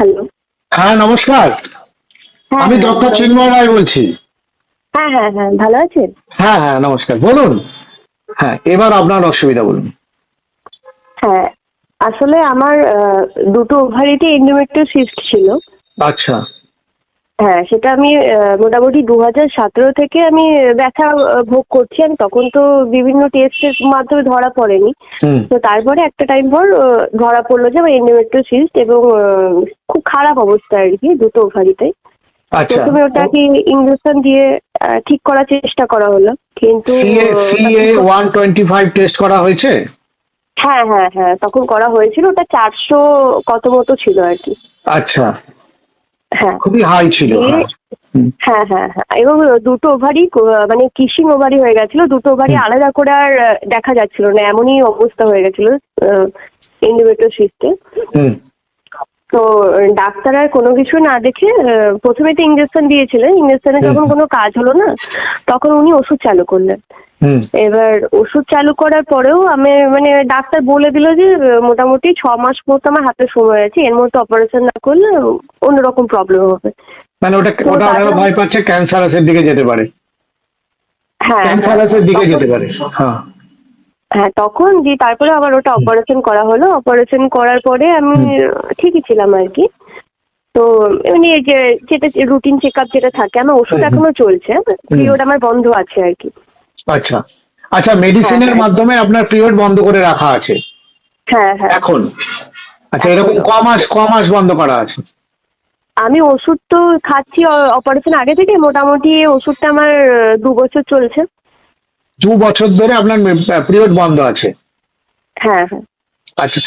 Hello হ্যাঁ নমস্কার। হ্যাঁ আমি হ্যাঁ, ডক্টর। চিন্ময় রায় বলছি। হ্যাঁ হ্যাঁ হ্যাঁ ভালো আছেন? হ্যাঁ হ্যাঁ নমস্কার। বলুন। হ্যাঁ এবার আপনার অসুবিধা বলুন। হ্যাঁ আসলে আমার দুটো ওভারিতে এন্ডোমেট্রিওসিস্ট ছিল। আচ্ছা। হ্যাঁ সেটা আমি মোটামুটি দু হাজার সতেরো থেকে আমি ব্যথা ভোগ করছি আমি। তখন তো বিভিন্ন টেস্টের মাধ্যমে ধরা পড়েনি। তো তারপরে একটা টাইম পর ধরা পড়ল যে আমার এন্ডোমেট্রিওসিস্ট এবং খুব খারাপ অবস্থা আর কি দুটো ওভারিতে আচ্ছা। প্রথমে ওটাকে ইঞ্জেকশন দিয়ে ঠিক করার চেষ্টা করা হলো। কিন্তু CA one twenty five test করা হয়েছে? হ্যাঁ হ্যাঁ হ্যাঁ তখন করা হয়েছিল। ওটা চারশো কত মতো ছিল আর কি। আচ্ছা। হ্যাঁ। খুবই হাই ছিল হ্যাঁ। হ্যাঁ হ্যাঁ হ্যাঁ। এবং দুটো ওভারই মানে কিসিং ওভারই হয়ে গেছিল দুটো ওভারই আলাদা করে আর দেখা যাচ্ছিল না এমনই অবস্থা হয়ে গেছিল ইন্ডিভিজুয়াল হুম। তো ডাক্তার আর কোনো কিছু না দেখে প্রথমে তো ইঞ্জেকশন দিয়েছিলেন ইঞ্জেকশনে যখন কোনো কাজ হলো না তখন উনি ওষুধ চালু করলেন। এবার ওষুধ চালু করার পরেও আমি মানে ডাক্তার বলে দিল যে মোটামুটি ছ মাস মতো আমার হাতে সময় আছে এর মধ্যে অপারেশন না করলে অন্যরকম প্রবলেম হবে। মানে ওটা ওটা ওনারা ভয় পাচ্ছে ক্যান্সারাসের দিকে যেতে পারে। হ্যাঁ ক্যান্সারাসের দিকে যেতে পারে হ্যাঁ। হ্যাঁ তখন যে তারপরে আবার ওটা অপারেশন করা হলো। অপারেশন করার পরে আমি ঠিকই ছিলাম আর কি। তো এমনি এই যে যেটা রুটিন চেক আপ যেটা থাকে আমার ওষুধ। এখনও চলছে পিরিয়ড আমার বন্ধ আছে আর কি। আচ্ছা। আচ্ছা মেডিসিনের হ্যাঁ। মাধ্যমে আপনার পিরিয়ড বন্ধ করে রাখা আছে। হ্যাঁ হ্যাঁ। এখন? আচ্ছা এরকম ক মাস ক মাস বন্ধ করা আছে? আমি ওষুধ তো খাচ্ছি অপারেশন আগে থেকে মোটামুটি ওষুধটা আমার দু বছর চলছে। দু বছর ধরে আপনার পিরিয়ড বন্ধ আছে? হ্যাঁ হ্যাঁ। আচ্ছা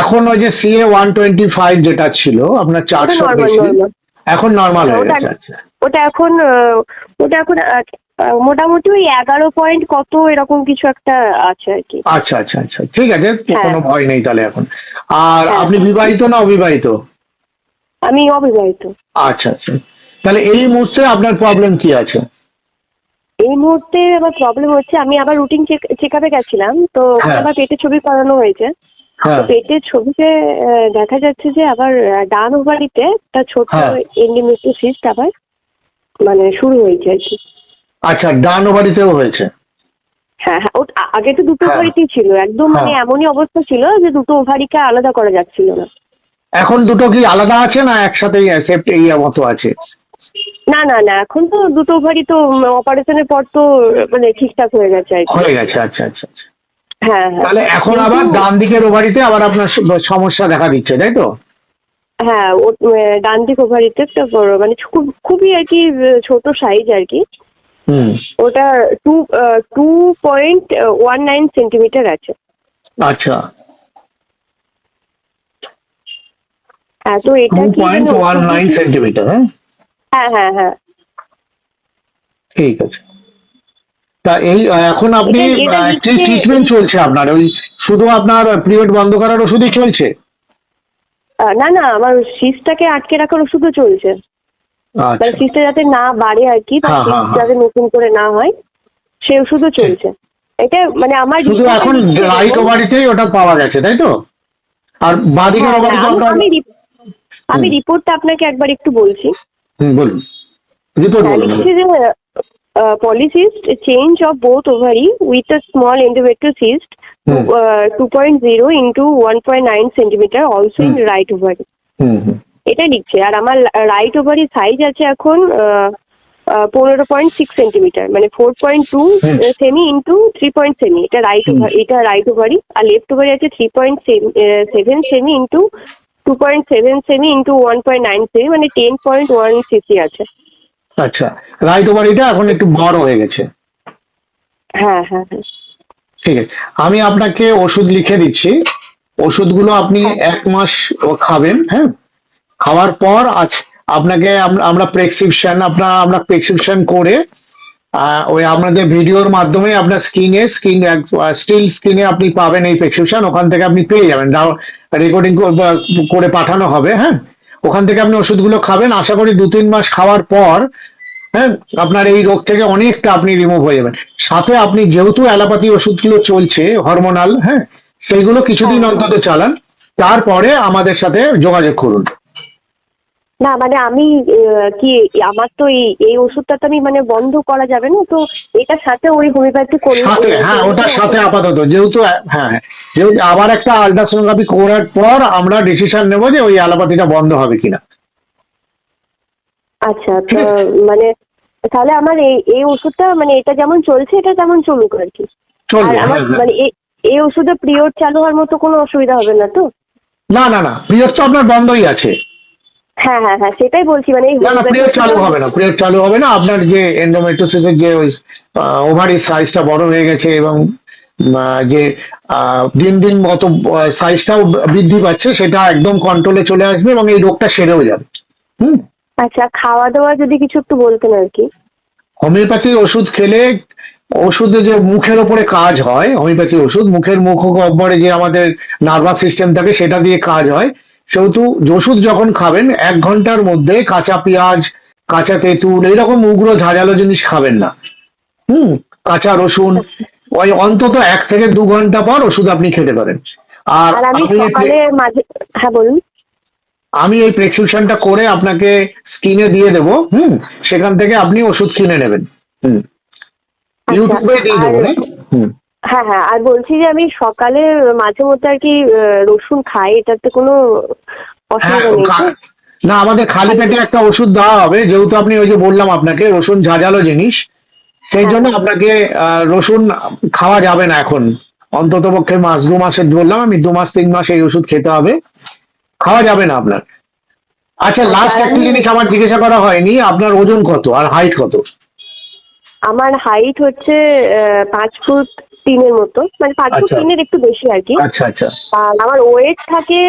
এখন ওই যে সিএ ওয়ান টোয়েন্টি ফাইভ যেটা ছিল আপনার চারশো এখন নর্মাল হয়ে গেছে আচ্ছা। ওটা এখন ওটা এখন মোটামুটি ওই এগারো পয়েন্ট কত এরকম কিছু একটা আছে আর কি। আচ্ছা আচ্ছা আচ্ছা। ঠিক আছে হ্যাঁ। কোনো ভয় নেই তাহলে এখন। আর হ্যাঁ। আপনি বিবাহিত না অবিবাহিত? আমি অবিবাহিত। আচ্ছা আচ্ছা। তাহলে এই মুহূর্তে আপনার প্রবলেম কি আছে? এই মুহূর্তে আমার প্রবলেম হচ্ছে আমি আবার রুটিন চেক আপে গেছিলাম তো হ্যাঁ। আমার পেটের ছবি করানো হয়েছে। হ্যাঁ। পেটের ছবিতে দেখা যাচ্ছে যে আবার ডান ওভারিতে একটা ছোট হ্যাঁ। এন্ডিমেট্রোসিস্ট আবার মানে শুরু হয়েছে আর কি। আচ্ছা ডান ওভারিতেও হয়েছে। হ্যাঁ হ্যাঁ আগে তো দুটো হ্যাঁ। ওভারিতেই ছিল একদম মানে হ্যাঁ। এমনই অবস্থা ছিল যে দুটো ওভারিকে আলাদা করা যাচ্ছিল না। এখন দুটো কি আলাদা আছে না একসাথেই সেফট এরিয়া মতো আছে? না না না এখন তো দুটো ওভারই তো অপারেশনের পর তো মানে ঠিকঠাক হয়ে গেছে আর হয়ে গেছে আচ্ছা আচ্ছা আচ্ছা। হ্যাঁ হ্যাঁ। তাহলে এখন আবার ডান দিকের ওভারিতে আবার আপনার সমস্যা দেখা দিচ্ছে তাই তো? হ্যাঁ ডান দিক ওভারিতে মানে খুব খুবই আর কি ছোট সাইজ আর কি। ওটা two two point one nine centimetre আছে। আচ্ছা। হ্যাঁ তো এটা কি পয়েন্ট ওয়ান নাইন সেন্টিমিটার হ্যাঁ? হ্যাঁ হ্যাঁ ঠিক আছে। তা এই এখন আপনি ট্রিটমেন্ট চলছে আপনার। ওই শুধু আপনার পিরিয়ড বন্ধ করার ওষুধই চলছে? না না আমার শীষটাকে আটকে রাখার ওষুধও চলছে। মানে আচ্ছা যাতে না বাড়ে আর কি হ্যাঁ, হ্যাঁ, হ্যাঁ। যাতে নতুন করে না হয় সে ওষুধও চলছে। এটা মানে আমার শুধু এখন রাইট ওভারিতেই ওটা পাওয়া গেছে তাই তো? আর বাদিকের ওভারিতে আমি- আমি। রিপোর্টটা আপনাকে একবার একটু বলছি। হুম, বলুন। রিপোর্ট বলুন polycyst change of both ovary with a small endometrial cyst hmm. Two point zero into one point nine centimetre also in hmm. এটা লিখছে আর আমার রাইট ওভারি সাইজ আছে এখন পনেরো পয়েন্ট সিক্স সেন্টিমিটার মানে four point two cm into three point cm এটা right. Over এটা right ovary আর লেফট ওভারি আছে three point seven cm into two point seven cm into one point nine cm মানে ten point one CC আছে। আচ্ছা right ওভারিটা এখন একটু বড় হয়ে গেছে। হ্যাঁ হ্যাঁ হ্যাঁ। ঠিক আছে। আমি আপনাকে ওষুধ লিখে দিচ্ছি। ওষুধগুলো আপনি এক মাস খাবেন হ্যাঁ? খাওয়ার পর আজ আপনাকে আমরা প্রেসক্রিপশন আপনার আমরা প্রেসক্রিপশন করে ওই আপনাদের ভিডিওর মাধ্যমে আপনার স্ক্রিনে স্ক্রিন স্টিল স্ক্রিনে আপনি পাবেন এই প্রেসক্রিপশন ওখান থেকে আপনি পেয়ে যাবেন। রেকর্ডিং করে পাঠানো হবে হ্যাঁ? ওখান থেকে আপনি ওষুধগুলো খাবেন। আশা করি দু তিন মাস খাওয়ার পর হ্যাঁ আপনার এই রোগ থেকে অনেকটা আপনি রিমুভ হয়ে যাবেন। সাথে আপনি যেহেতু অ্যালোপ্যাথি ওষুধগুলো চলছে হরমোনাল হ্যাঁ সেইগুলো কিছুদিন হ্যাঁ। অন্তত চালান। তারপরে আমাদের সাথে যোগাযোগ করুন। না মানে আমি কি আমার তো এই এই ওষুধটা তো আমি মানে বন্ধ করা যাবে না তো এটার সাথে ওই হোমিওপ্যাথি করলে হ্যাঁ ওটার সাথে আপাতত যেহেতু হ্যাঁ হ্যাঁ, যেহেতু আবার একটা আল্ট্রাসোনোগ্রাফি করার পর আমরা ডিসিশন নেব যে ওই অ্যালোপ্যাথিটা বন্ধ হবে কিনা। আচ্ছা মানে তাহলে আমার এই এই ওষুধটা মানে এটা যেমন চলছে এটা তেমন চলুক আর কি। আর আমার হ্যাঁ, হ্যাঁ। মানে এই এই ওষুধে পিরিয়ড চালু হওয়ার মতো কোনো অসুবিধা হবে না তো? না না না পিরিয়ড তো আপনার বন্ধই আছে। হ্যাঁ হ্যাঁ হ্যাঁ সেটাই বলছি মানে এই না না পিরিয়ড চালু হবে না পিরিয়ড চালু হবে না আপনার যে এন্ডোমেট্রোসিসের যে ওই ওভারির সাইজটা বড় হয়ে গেছে এবং যে দিন দিন মতো সাইজটাও বৃদ্ধি পাচ্ছে সেটা একদম কন্ট্রোলে চলে আসবে এবং এই রোগটা সেরেও যাবে। হুম? আচ্ছা খাওয়া দাওয়া যদি কিছু একটু বলতেন আর কি। হোমিওপ্যাথি ওষুধ খেলে ওষুধে যে মুখের ওপরে কাজ হয় হোমিওপ্যাথি ওষুধ মুখের মুখ ওপরে যে আমাদের নার্ভাস সিস্টেম থাকে সেটা দিয়ে কাজ হয়। সেহেতু ওষুধ যখন খাবেন এক ঘণ্টার মধ্যে কাঁচা পেঁয়াজ কাঁচা তেঁতুল এইরকম উগ্র ঝাঁঝালো জিনিস খাবেন না। হুম কাঁচা রসুন ওই অন্তত এক থেকে দু ঘণ্টা পর ওষুধ আপনি খেতে পারেন। আর আমি এই হ্যাঁ বলুন। আমি এই প্রেসক্রিপশনটা করে আপনাকে স্ক্রিনে দিয়ে দেবো। হুম সেখান থেকে আপনি ওষুধ কিনে নেবেন। হুম আচ্ছা, ইউটিউবে দিয়ে দেবো না হুম। হ্যাঁ হ্যাঁ আর বলছি যে আমি সকালে মাঝে মধ্যে আর কি রসুন খাই এটাতে কোনো হ্যাঁ অসুবিধা নেই তো? না আমাদের খালি পেটে একটা ওষুধ দেওয়া হবে যেহেতু আপনি ওই যে বললাম আপনাকে রসুন ঝাঁঝালো জিনিস সেই জন্য আপনাকে আহ, রসুন খাওয়া যাবে না এখন। অন্তত পক্ষে মাস দু মাসের বললাম আমি দু মাস তিন মাস এই ওষুধ খেতে হবে খাওয়া যাবে না আপনার। আচ্ছা লাস্ট একটা জিনিস আমার জিজ্ঞাসা করা হয়নি আপনার ওজন কত আর হাইট কত? আমার হাইট হচ্ছে আহ, পাঁচ ফুট তিনের মতো মানে পাঁচ ফুট আচ্ছা। তিনের একটু বেশি আর কি। আচ্ছা আচ্ছা। আর আমার ওয়েট থাকে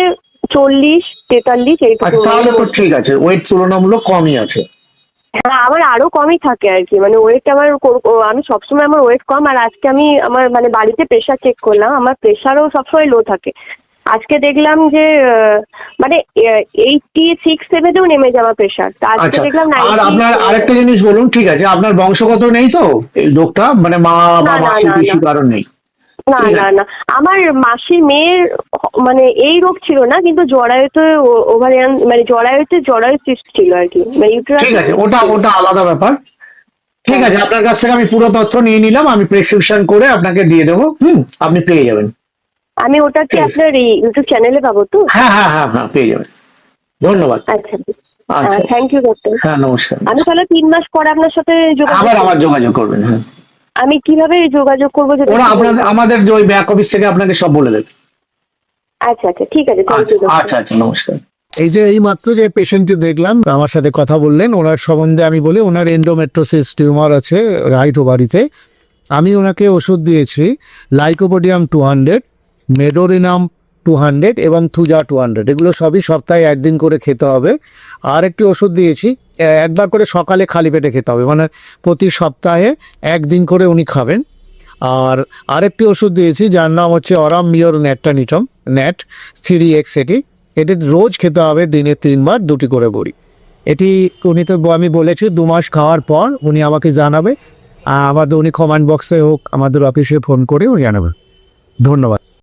চল্লিশ তেতাল্লিশ এইটুকু আচ্ছা তাহলে তো ঠিক আছে ওয়েট তুলনামূলক কমই আছে। হ্যাঁ আমার আরও কমই থাকে আর কি মানে ওয়েট আমার আমি সবসময় আমার ওয়েট কম আর আজকে আমি আমার মানে বাড়িতে প্রেশার চেক করলাম আমার প্রেশারও সবসময় লো থাকে। আজকে দেখলাম যে মানে এইটটি সিক্স সেভেনেও নেমে যাওয়া প্রেশার আজকে আচ্ছা দেখলাম আর আপনার আরেকটা জিনিস বলুন ঠিক আছে আপনার বংশগত নেই তো এই রোগটা মানে মা বা মাসি না, কারণ নেই। না না না। আমার মাসি মেয়ের মানে এই রোগ ছিল না কিন্তু জরায়ুতে ওভারিয়ান মানে জরায়ুতে জরায়ু সিস্ট ছিল আর কি। মানে ঠিক আছে ওটা ওটা আলাদা ব্যাপার। ঠিক আছে আপনার কাছ থেকে আমি পুরো তথ্য নিয়ে নিলাম আমি প্রেসক্রিপশন করে আপনাকে দিয়ে দেবো। হুম আপনি পেয়ে যাবেন। আমি ওটা কি। আপনার ইউটিউব চ্যানেলে পাবো তো? হ্যাঁ হ্যাঁ হ্যাঁ হ্যাঁ পেয়ে যাবেন। ধন্যবাদ। আচ্ছা আচ্ছা। থ্যাংক ইউ ডক্টর হ্যাঁ নমস্কার। আমি তাহলে তিন মাস পরে আপনার সাথে যোগাযোগ আবার। আবার যোগাযোগ করবেন হ্যাঁ। আমি কীভাবে যোগাযোগ করব যদি ওরা আপনাদের আমাদের ওই ব্যাক অফিস থেকে আপনাকে সব বলে দেবে। আচ্ছা আচ্ছা ঠিক আছে আচ্ছা আচ্ছা আচ্ছা নমস্কার। এই যে এই মাত্র যে পেশেন্টটি দেখলাম আমার সাথে কথা বললেন ওনার সম্বন্ধে আমি বলি ওনার এন্ডোমেট্রোসিস টিউমার আছে রাইট ওভারিতে আমি ওনাকে ওষুধ দিয়েছি lycopodium two hundred medorrhinum two hundred এবং থুজা টু হান্ড্রেড এগুলো সবই সপ্তাহে একদিন করে খেতে হবে। আর একটি ওষুধ দিয়েছি একবার করে সকালে খালি পেটে খেতে হবে। মানে প্রতি সপ্তাহে একদিন করে উনি খাবেন। আর আরেকটি ওষুধ দিয়েছি, যার নাম হচ্ছে aurum mur natronatum nat three X এটি। এটি রোজ খেতে হবে, দিনে তিনবার দুটি করে বড়ি। এটি উনি তো আমি বলেছি, দু মাস খাওয়ার পর উনি আমাকে জানাবে। আমাদের উনি কমান্ড বক্সে হোক, আমাদের অফিসে ফোন করে উনি জানাবেন। ধন্যবাদ।